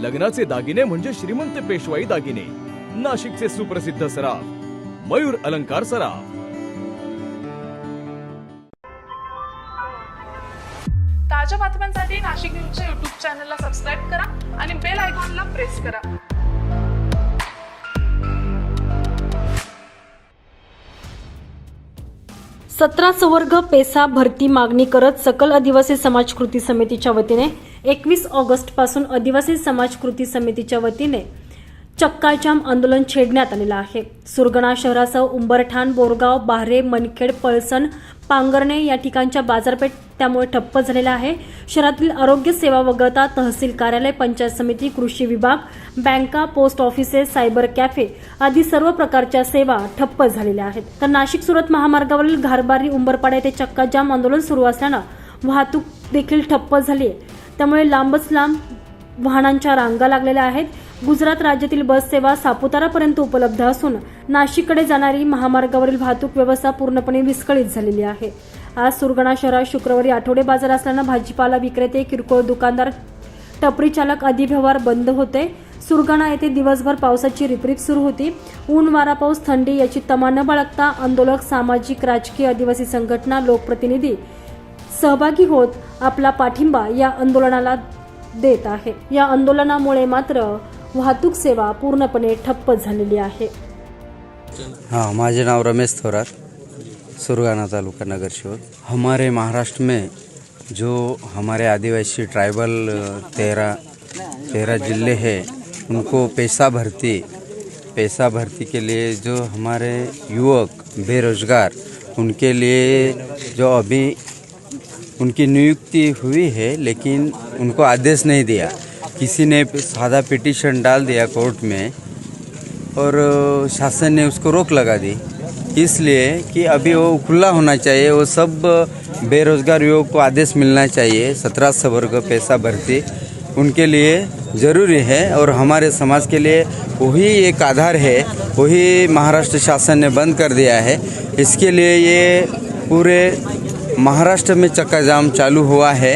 लग्नाचे दागिने म्हणजे श्रीमंत पेशवाई दागिने. नाशिकचे सुप्रसिद्ध सराफ मयूर अलंकार सराफ. ताज्या बातम्यांसाठी नाशिक न्यूजच्या युट्यूब चॅनलला सबस्क्राईब करा आणि बेल आयकॉनला प्रेस करा. सतरा संवर्ग पेसा भरती मागणी करत सकल आदिवासी समाज कृती समितीच्या वतीने एकवीस ऑगस्टपासून आदिवासी समाज कृती समितीच्या वतीने चक्काजाम आंदोलन छेडण्यात आलेलं आहे. सुरगणा शहरासह उंबरठाण बोरगाव बाहरे मनखेड पळसण पांगरणे या ठिकाणच्या बाजारपेठ त्यामुळे ठप्प झालेला आहे. शहरातील आरोग्य सेवा वगळता तहसील कार्यालय पंचायत समिती कृषी विभाग बँका पोस्ट ऑफिसेस सायबर कॅफे आदी सर्व प्रकारच्या सेवा ठप्प झालेल्या आहेत. तर नाशिक सुरत महामार्गावरील घारबारी उंबरपाडा येथे चक्काजाम आंदोलन सुरू असल्यानं वाहतूक देखील ठप्प झाली आहे त्यामुळे लांबच लांब वाहनांच्या रांगा लागलेल्या आहेत. गुजरात राज्यातील बस सेवा सापुतारापर्यंत उपलब्ध असून नाशिककडे जाणारी महामार्गावरील वाहतूक व्यवस्था पूर्णपणे विस्कळीत झालेली आहे. आज सुरगणा शहरात शुक्रवारी आठवडे बाजार असल्यानं भाजीपाला विक्रेते किरकोळ दुकानदार टपरी चालक आदी व्यवहार बंद होते. सुरगाणा येथे दिवसभर पावसाची रिपरिप सुरू होती. ऊन वारा पाऊस थंडी याची तमा न बाळगता आंदोलक सामाजिक राजकीय आदिवासी संघटना लोकप्रतिनिधी सहभागी होत आपला पाठिंबा या आंदोलनाला देत आहे. या आंदोलनामुळे मात्र वाहतूक सेवा पूर्णपणे ठप्प झालेली आहे. हाँ माझे नाव रमेश थोरात सुरगाना तालुका नगर शिवत हमारे महाराष्ट्र में जो हमारे आदिवासी ट्राइबल तेरह तेरह जिले हैं उनको पैसा भर्ती पैसा भर्ती के लिए जो हमारे युवक बेरोजगार उनके लिए जो अभी उनकी नियुक्ति हुई है, लेकिन उनको आदेश नहीं दिया। किसी ने सादा पिटीशन डाल दिया कोर्ट में, और शासन ने उसको रोक लगा दी। इसलिए कि अभी वो खुला होना चाहिए, वो सब बेरोजगार युवक को आदेश मिलना चाहिए, सत्रह सौ वर्ग पैसा भर्ती। उनके लिए ज़रूरी है, और हमारे समाज के लिए वही एक आधार है, वही महाराष्ट्र शासन ने बंद कर दिया है। इसके लिए ये पूरे महाराष्ट्र में चक्का जाम चालू हुआ है।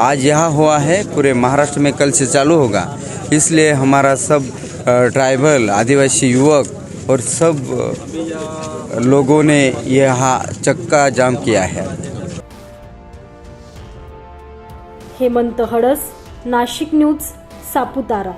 आज यहाँ हुआ है पूरे महाराष्ट्र में कल से चालू होगा। इसलिए हमारा सब ट्राइबल आदिवासी युवक और सब लोगों ने यहाँ चक्का जाम किया है। हेमंत हडस नाशिक न्यूज सापुतारा।